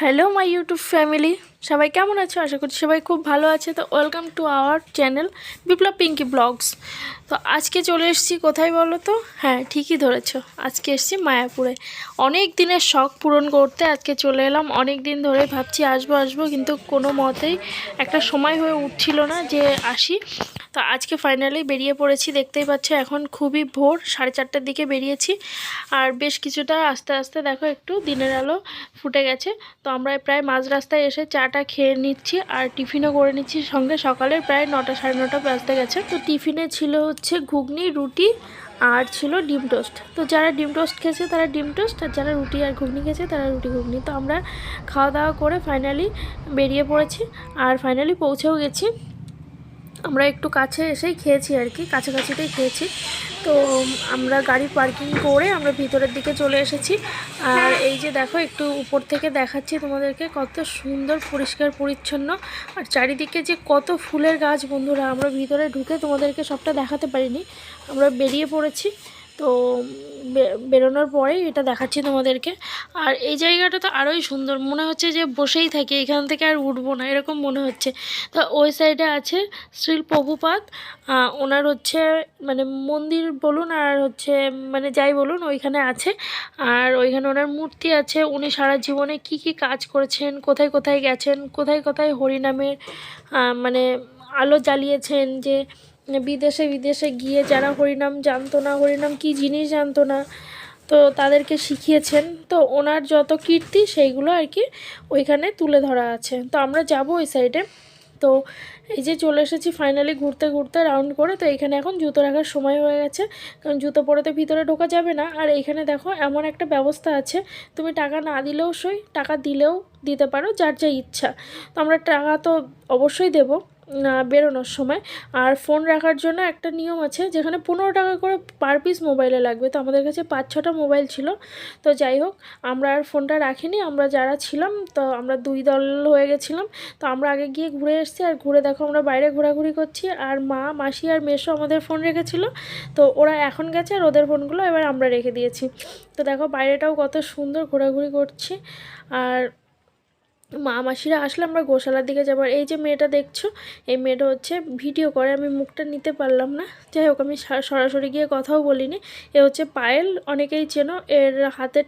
Hello my YouTube family সবাই কেমন আছো? আশা করছি সবাই খুব ভালো আছে। তো welcome to our channel Biplab Pinki vlogs তো আজকে চলে এসেছি কোথায় বলো তো? হ্যাঁ ঠিকই ধরেছো। আজকে এসেছি মায়াপুরে। অনেক দিনের শখ পূরণ করতে আজকে চলে এলাম। অনেক দিন ধরে ভাবছি আসব আসব, কিন্তু কোনো মতেই একটা সময় হয়ে উঠছিল না যে আসি। তো আজকে ফাইনালি বেরিয়ে পড়েছি, দেখতেই পাচ্ছ এখন খুবই ভোর, সাড়ে চারটার দিকে বেরিয়েছি। আর বেশ কিছুটা আস্তে আস্তে দেখো একটু দিনের আলো ফুটে গেছে। তো আমরা প্রায় মাঝ রাস্তায় এসে চাটা খেয়ে নিচ্ছি আর টিফিনও করে নিচ্ছি সঙ্গে। সকালের প্রায় নটা সাড়ে নটা বাজতে গেছে। তো টিফিনে ছিল হচ্ছে ঘুগনি, রুটি আর ছিল ডিম টোস্ট। তো যারা ডিম টোস্ট খেয়েছে তারা ডিম টোস্ট, আর যারা রুটি আর ঘুগনি খেয়েছে তারা রুটি, ঘুগনি। তো আমরা খাওয়া দাওয়া করে ফাইনালি বেরিয়ে পড়েছি। আর ফাইনালি পৌঁছেও গেছি। আমরা একটু কাছে এসেই খেয়েছি আর কি, কাছাকাছিতেই খেয়েছি। তো আমরা গাড়ি পার্কিং করে আমরা ভিতরের দিকে চলে এসেছি। আর এই যে দেখো, একটু উপর থেকে দেখাচ্ছি তোমাদেরকে, কত সুন্দর, পরিষ্কার, পরিচ্ছন্ন। আর চারিদিকে যে কত ফুলের গাছ বন্ধুরা, আমরা ভিতরে ঢুকে তোমাদেরকে সবটা দেখাতে পারিনি। আমরা বেরিয়ে পড়েছি। তো বেরোনোর পরেই এটা দেখাচ্ছি তোমাদেরকে। আর এই জায়গাটা তো আরোই সুন্দর, মনে হচ্ছে যে বসেই থাকি, এখান থেকে আর উঠবো না, এরকম মনে হচ্ছে। তো ওই সাইডে আছে শ্রীল প্রভুপাত ওনার হচ্ছে মানে মন্দির বলুন আর হচ্ছে মানে যাই বলুন, ওইখানে আছে। আর ওইখানে ওনার মূর্তি আছে, উনি সারা জীবনে কি কি কাজ করেছেন, কোথায় কোথায় গেছেন, কোথায় কোথায় হরিনামের মানে আলো জ্বালিয়েছেন, যে বিদেশে বিদেশে গিয়ে যারা হরিনাম জানতো না, হরিনাম কি জিনিস জানতো না, তো তাদেরকে শিখিয়েছেন। তো ওনার যত কীর্তি সেইগুলো আর কি ওইখানে তুলে ধরা আছে। তো আমরা যাব ওই সাইডে তো এই যে চলে এসেছি ফাইনালি ঘুরতে ঘুরতে রাউন্ড করে। তো এখানে এখন জুতো রাখার সময় হয়ে গেছে। কারণ জুতো পরে তো ভিতরে ঢোকা যাবে না। আর এইখানে দেখো এমন একটা ব্যবস্থা আছে। তুমি টাকা না দিলেও সই, টাকা দিলেও দিতে পারো যার যা ইচ্ছা। তো আমরা টাকা তো অবশ্যই দেবো। বেরোনোর সময়। আর ফোন রাখার জন্য একটা নিয়ম আছে, যেখানে পনেরো টাকা করে পার পিস মোবাইলে লাগবে। তো আমাদের কাছে পাঁচ, ছটা মোবাইল ছিল। তো যাই হোক, আমরা আর ফোনটা রাখিনি। আমরা যারা ছিলাম, তো আমরা দুই দল হয়ে গেছিলাম। তো আমরা আগে গিয়ে ঘুরে এসেছি। আর ঘুরে দেখো, আমরা বাইরে ঘোরাঘুরি করছি। আর মা, মাসি আর মেসো আমাদের ফোন রেখেছিল। তো ওরা এখন গেছে আর ওদের ফোনগুলো এবার আমরা রেখে দিয়েছি। তো দেখো, বাইরেটাও কত সুন্দর ঘোরাঘুরি করছি। আর মা মাসিরা আসলে আমরা গোশালার দিকে যাবার এই যে মেয়েটা দেখছ, এই মেয়েটা হচ্ছে ভিডিও করে, আমি মুখটা নিতে পারলাম না। যাই হোক, আমি সরাসরি গিয়ে কথাও বলিনি। এ হচ্ছে পায়েল, অনেকেই চেনো। এর হাতে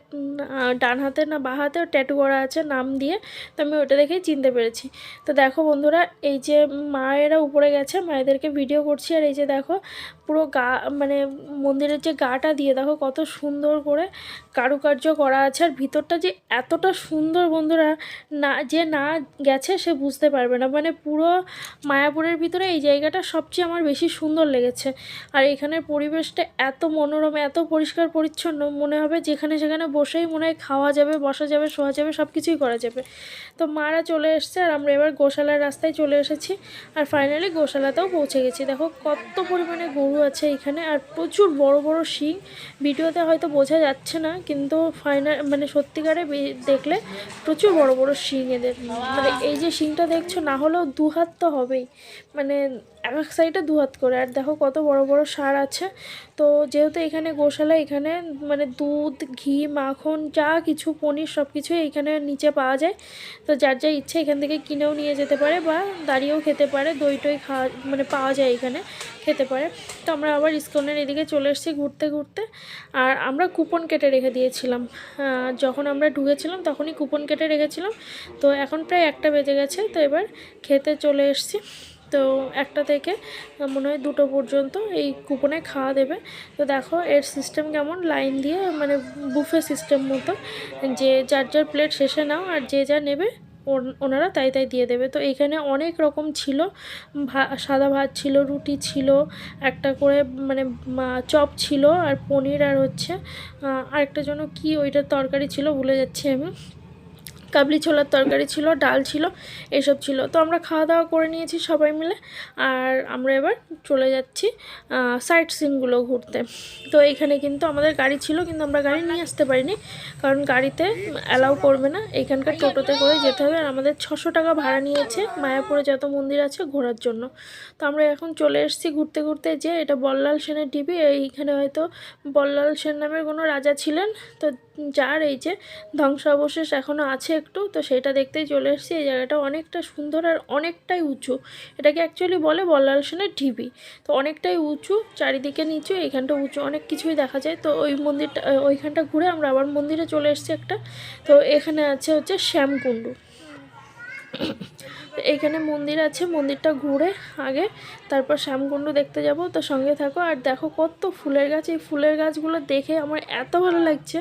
ডান হাতে না বা হাতে ট্যাটু করা আছে নাম দিয়ে। তো আমি ওটা দেখেই চিনতে পেরেছি। তো দেখো বন্ধুরা, এই যে মায়েরা উপরে গেছে, মায়েদেরকে ভিডিও করছি। আর এই যে দেখো, পুরো গা মানে মন্দিরের যে গাটা দিয়ে দেখো কত সুন্দর করে কারুকার্য করা আছে। আর ভিতরটা যে এতটা সুন্দর বন্ধুরা না, যে না গেছে সে বুঝতে পারবে না। মানে পুরো মায়াপুরের ভিতরে এই জায়গাটা সবচেয়ে আমার বেশি সুন্দর লেগেছে। আর এখানের পরিবেশটা এত মনোরম, এত পরিষ্কার পরিচ্ছন্ন, মনে হবে যেখানে সেখানে বসেই মনে হয় খাওয়া যাবে, বসা যাবে, শোয়া যাবে সব কিছুই করা যাবে। তো মারা চলে এসছে আর আমরা এবার গোশালার রাস্তায় চলে এসেছি আর ফাইনালি গোশালাতেও পৌঁছে গেছি। দেখো কত পরিমাণে গরু আছে এখানে আর প্রচুর বড় বড় শিং। ভিডিওতে হয়তো বোঝা যাচ্ছে না, কিন্তু ফাইনাল মানে সত্যিকারে দেখলে প্রচুর বড় বড় শিং। এদের মানে এই যে শিংটা দেখছ, না হলেও দু হাত তো হবেই। মানে এক এক সাইডে দু হাত করে। আর দেখো কত বড় বড় সার আছে। তো যেহেতু এখানে গোশালা, এখানে মানে দুধ, ঘি, মাখন, যা কিছু পনির সব কিছুই এখানে নিচে পাওয়া যায়। তো যার যা ইচ্ছে এখান থেকে কিনেও নিয়ে যেতে পারে বা দাঁড়িয়েও খেতে পারে দই টই খাওয়া মানে পাওয়া যায় এখানে খেতে পারে। তো আমরা আবার ইস্কনের এদিকে চলে এসেছি ঘুরতে ঘুরতে। আর আমরা কুপন কেটে রেখে দিয়েছিলাম। যখন আমরা ঢুকেছিলাম তখনই কুপন কেটে রেখেছিলাম। তো এখন প্রায় একটা বেজে গেছে, তো এবার খেতে চলে এসেছি। তো একটা থেকে মনে হয় দুটো পর্যন্ত এই কুপনে খাওয়া দেবে। তো দেখো, এর সিস্টেম কেমন? লাইন দিয়ে মানে বুফে সিস্টেম মতো। যে যার যার প্লেট শেষে নাও, আর যে যা নেবে, ওন- ওনারা তাই তাই দিয়ে দেবে। তো এখানে অনেক রকম ছিল। ভা- সাদা ভাত ছিল, রুটি ছিল, একটা করে মানে চপ ছিল, আর পনির, আর হচ্ছে আরেকটা যেন কি ওইটার তরকারি ছিল, ভুলে যাচ্ছি আমি। কাবলি ছোলার তরকারি ছিল, ডাল ছিল, এসব ছিল। তো আমরা খাওয়া দাওয়া করে নিয়েছি সবাই মিলে আর আমরা এবার চলে যাচ্ছি সাইট সিনগুলো ঘুরতে। তো এখানে কিন্তু আমাদের গাড়ি ছিল কিন্তু আমরা গাড়ি নিয়ে আসতে পারিনি কারণ গাড়িতে অ্যালাউ করবে না। এখানকার টোটোতে করে যেতে হবে আর আমাদের ছশো টাকা ভাড়া নিয়েছে মায়াপুরে যত মন্দির আছে ঘোরার জন্য। তো আমরা এখন চলে এসেছি ঘুরতে ঘুরতে যে এটা বল্লাল সেনের ডিবি, এইখানে হয়তো বল্লাল সেন নামের কোনো রাজা ছিলেন। তো যার এই যে ধ্বংসাবশেষ এখনও আছে একটু, তো সেটা দেখতেই চলে এসেছি। এই জায়গাটা অনেকটা সুন্দর আর অনেকটাই উঁচু। এটাকে অ্যাকচুয়ালি বলে বল্লাল সেনের ঢিবি। তো অনেকটাই উঁচু, চারিদিকে নিচু এইখানটা উঁচু, অনেক কিছুই দেখা যায়। তো ওই মন্দিরটা ওইখানটা ঘুরে আমরা আবার মন্দিরে চলে এসেছি একটা। তো এখানে আছে হচ্ছে শ্যামকুণ্ডু। এইখানে মন্দির আছে, মন্দিরটা ঘুরে আগে তারপর শ্যামকুণ্ড দেখতে যাব, তো সঙ্গে থাকো। আর দেখো কত ফুলের গাছ, এই ফুলের গাছগুলো দেখে আমার এত ভালো লাগছে।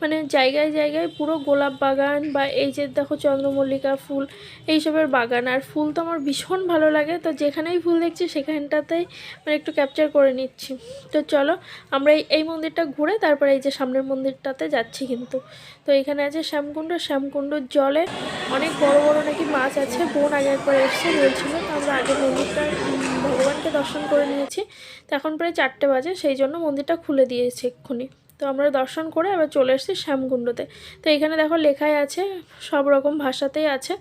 মানে জায়গায় জায়গায় পুরো গোলাপ বাগান বা এই যে দেখো চন্দ্রমল্লিকা ফুল, এইসবের বাগান। আর ফুল তো আমার ভীষণ ভালো লাগে, তো যেখানেই ফুল দেখছি সেখানটাতেই মানে একটু ক্যাপচার করে নিচ্ছি। তো চলো, আমরা এই মন্দিরটা ঘুরে তারপরে এই যে সামনের মন্দিরটাতে যাচ্ছি কিন্তু। তো এখানে আছে শ্যামকুণ্ড, শ্যামকুণ্ডর জলে অনেক বড় বড় নাকি মাছ আছে, বোন আগে একবার এসছে বলছিল তো আমরা আগে মন্দিরটা ভগবানকে দর্শন করে নিয়েছি। তো এখন প্রায় চারটে বাজে, সেই জন্য মন্দিরটা খুলে দিয়েছে এক্ষুনি। তো আমরা দর্শন করে এবার চলে এসেছি শ্যামকুণ্ডতে। তো এখানে দেখো লেখাই আছে, সব রকম ভাষাতেই আছে।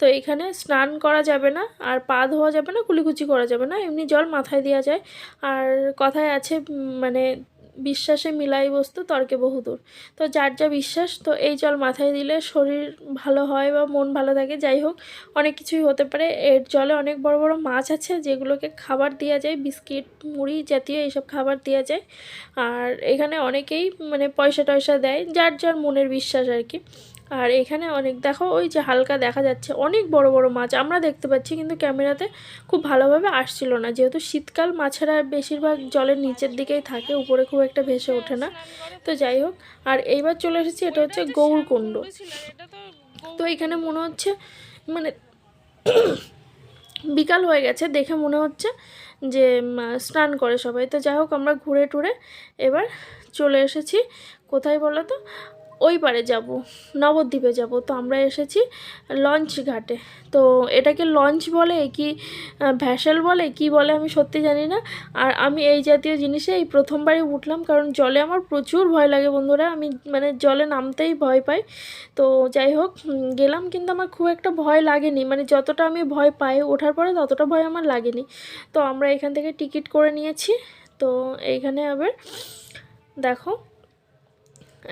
তো এখানে স্নান করা যাবে না, আর পা ধোয়া যাবে না, কুলিকুচি করা যাবে না, এমনি জল মাথায় দেওয়া যায়। আর কথায় আছে মানে বিশ্বাসে মিলাই বস্তু, তর্কে বহুদূর। তো যার যা বিশ্বাস, তো এই জল মাথায় দিলে শরীর ভালো হয় বা মন ভালো থাকে, যাই হোক, অনেক কিছুই হতে পারে। এর জলে অনেক বড় বড় মাছ আছে, যেগুলোকে খাবার দেওয়া যায়, বিস্কিট, মুড়ি জাতীয় এইসব খাবার দেওয়া যায়। আর এখানে অনেকেই মানে পয়সা টয়সা দেয়, যার যার মনের বিশ্বাস আর কি। আর এখানে অনেক, দেখো ওই যে হালকা দেখা যাচ্ছে, অনেক বড় বড় মাছ, আমরা দেখতে পাচ্ছি কিন্তু ক্যামেরাতে খুব ভালোভাবে আসছিল না। যেহেতু শীতকাল, মাছেরা বেশিরভাগ জলের নিচের দিকেই থাকে, উপরে খুব একটা ভেসে ওঠে না। তো যাই হোক, আর এইবার চলে এসেছি, এটা হচ্ছে গৌরকুণ্ড। তো এখানে মনে হচ্ছে মানে বিকাল হয়ে গেছে, দেখে মনে হচ্ছে যে স্নান করে সবাই। তো যাই হোক, আমরা ঘুরে টুরে এবার চলে এসেছি। কোথায় বলো তো? ওই পারে যাব, নবদ্বীপে যাব। তো আমরা এসেছি লঞ্চ ঘাটে। তো এটাকে লঞ্চ বলে কি ভ্যাসেল বলে, কি বলে আমি সত্যি জানি না। আর আমি এই জাতীয় জিনিসে এই প্রথমবারই উঠলাম, কারণ জলে আমার প্রচুর ভয় লাগে বন্ধুরা। আমি মানে জলে নামতেই ভয় পাই। তো যাই হোক গেলাম কিন্তু আমার খুব একটা ভয় লাগেনি। মানে যতটা আমি ভয় পাই ওঠার পরে ততটা ভয় আমার লাগেনি। তো আমরা এখান থেকে টিকিট করে নিয়েছি। তো এইখানে আবার দেখো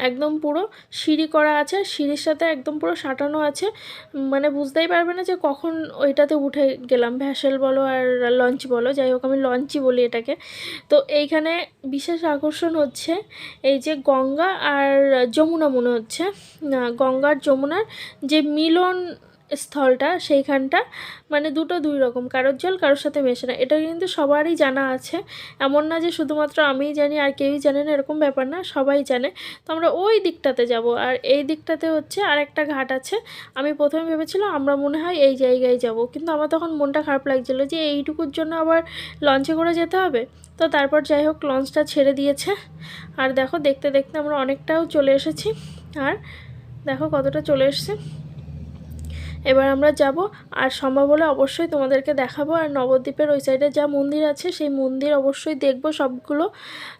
একদম পুরো সিঁড়ি করা আছে সিঁড়ির সাথে একদম পুরো সাঁটানো আছে। মানে বুঝতেই পারবে না যে কখন ওইটাতে উঠে গেলাম। ভ্যাসেল বলো আর লঞ্চ বলো, যাই হোক আমি লঞ্চই বলি এটাকে। তো এইখানে বিশেষ আকর্ষণ হচ্ছে এই যে গঙ্গা আর যমুনা মনে হচ্ছে। গঙ্গার যমুনার যে মিলন স্থলটা, সেইখানটা মানে দুটো দুই রকম, কারোর জল, কারোর সাথে মেশে না। এটা কিন্তু সবারই জানা আছে। এমন না যে শুধুমাত্র আমিই জানি আর কেউই জানে না, এরকম ব্যাপার না, সবাই জানে। তো আমরা ওই দিকটাতে যাব। আর এই দিকটাতে হচ্ছে আর একটা ঘাট আছে। আমি প্রথমে ভেবেছিলাম আমরা মনে হয় এই জায়গায় যাব। কিন্তু আমার তখন মনটা খারাপ লাগছিল যে এইটুকুর জন্য আবার লঞ্চে করে যেতে হবে। তো তারপর যাই হোক লঞ্চটা ছেড়ে দিয়েছে। আর দেখো, দেখতে দেখতে আমরা অনেকটাও চলে এসেছি। আর দেখো কতটা চলে এসেছে। এবার আমরা যাব, আর সম্ভব হলে অবশ্যই তোমাদেরকে দেখাবো। আর নবদ্বীপের ওই সাইডে যা মন্দির আছে, সেই মন্দির অবশ্যই দেখব, সবগুলো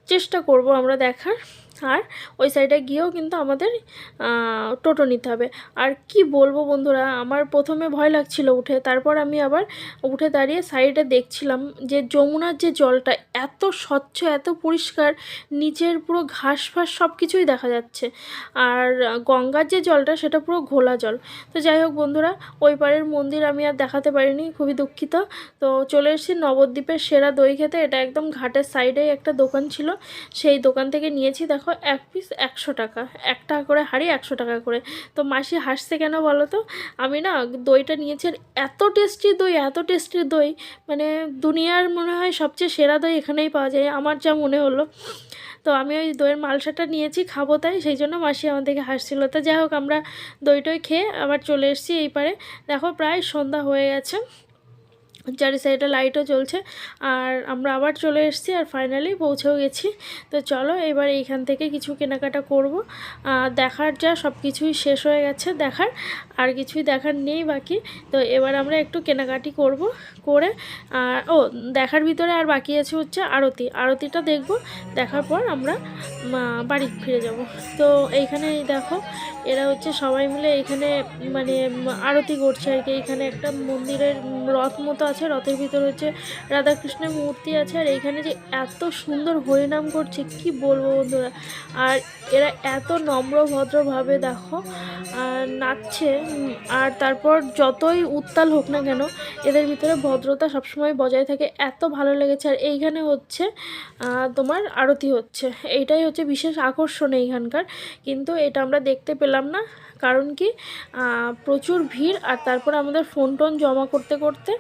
চেষ্টা করব আমরা দেখার। আর ওই সাইডে গিয়েও কিন্তু আমাদের টোটো নিতে হবে। আর কি বলব বন্ধুরা, আমার প্রথমে ভয় লাগছিল উঠে, তারপর আমি আবার উঠে দাঁড়িয়ে সাইডে দেখছিলাম যে যমুনার যে জলটা এত স্বচ্ছ, এত পরিষ্কার, নিচের পুরো ঘাস ফাস সব কিছুই দেখা যাচ্ছে। আর গঙ্গার যে জলটা, সেটা পুরো ঘোলা জল। তো যাই হোক বন্ধুরা, ওই পারের মন্দির আমি আর দেখাতে পারিনি, খুবই দুঃখিত। তো চলে এসেছি নবদ্বীপের সেরা দই খেতে, এটা একদম ঘাটের সাইডেই একটা দোকান ছিল, সেই দোকান থেকে নিয়েছি। দেখো এক পিস একশো টাকা। এক টাকা করে হাড়ি, একশো টাকা করে। তো মাসি হাসছে কেন বলো তো? আমি না দইটা নিয়েছি এত টেস্টি দই, এত টেস্টি দই মানে দুনিয়ার মনে হয় সবচেয়ে সেরা দই এখানেই পাওয়া যায়। আমার যা মনে হলো। তো আমি ওই দইয়ের মালসাটা নিয়েছি, খাব তাই, সেই জন্য মাসি আমার থেকে হাসছিল। তো যাই হোক, আমরা দই টই খেয়ে আবার চলে এসেছি এই পারে। দেখো প্রায় সন্ধ্যা হয়ে গেছে। চারি সাইডে লাইটও জ্বলছে। আর আমরা আবার চলে এসেছি আর ফাইনালি পৌঁছেও গেছি। তো চলো, এবার এইখান থেকে কিছু কেনাকাটা করব। দেখার যা সব কিছুই শেষ হয়ে গেছে দেখার, আর কিছুই দেখার নেই বাকি। তো এবার আমরা একটু কেনাকাটি করব, করে, আর, ও, দেখার ভিতরে আর বাকি আছে হচ্ছে আরতি। আরতিটা দেখব, দেখার পর আমরা বাড়ি ফিরে যাব। তো এইখানে দেখো, এরা হচ্ছে সবাই মিলে এখানে মানে আরতি করছে আর কি। এখানে একটা মন্দিরের রথ মতো আছে। আছে, রথের ভিতর হচ্ছে রাধাকৃষ্ণের মূর্তি আছে, আর এইখানে যে এত সুন্দর হরিনাম করছে, কি বলব বন্ধুরা? আর এরা এত নম্র ভদ্রভাবে দেখো নাচছে আর তারপর যতই উত্তাল হোক না কেন, এদের ভিতরে ভদ্রতা সবসময় বজায় থাকে, এত ভালো লেগেছে। আর এইখানে হচ্ছে তোমার আরতি হচ্ছে। এইটাই হচ্ছে বিশেষ আকর্ষণ এইখানকার, কিন্তু এটা আমরা দেখতে পেলাম না। কারণ কি প্রচুর ভিড় আর তারপরে আমাদের ফোন টোন জমা করতে করতে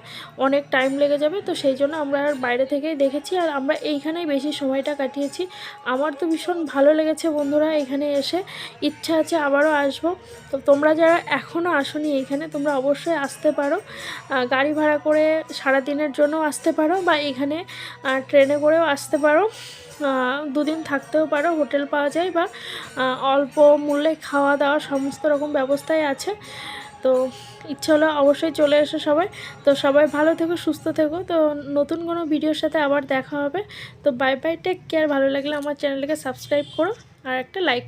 অনেক টাইম লেগে যাবে। তো সেই জন্য আমরা আর বাইরে থেকেই দেখেছি আর আমরা এইখানেই বেশি সময়টা কাটিয়েছি। আমার তো ভীষণ ভালো লেগেছে বন্ধুরা এখানে এসে। ইচ্ছা আছে আবারও আসব। তো তোমরা যারা এখনও আসনি এইখানে, তোমরা অবশ্যই আসতে পারো। গাড়ি ভাড়া করে সারা দিনের জন্য আসতে পারো বা এখানে ট্রেনে করেও আসতে পারো। দুদিন থাকতেও পারো, হোটেল পাওয়া যায় বা অল্প মূল্যে খাওয়া দাওয়া সমস্ত রকম ব্যবস্থাই আছে। তো ইচ্ছা হলো অবশ্যই চলে এসো সবাই। তো সবাই ভালো থেকো, সুস্থ থেকো। তো নতুন কোনো ভিডিওর সাথে আবার দেখা হবে। তো বাই বাই টেক কেয়ার ভালো লাগলে আমার চ্যানেলকে সাবস্ক্রাইব করো আর একটা লাইক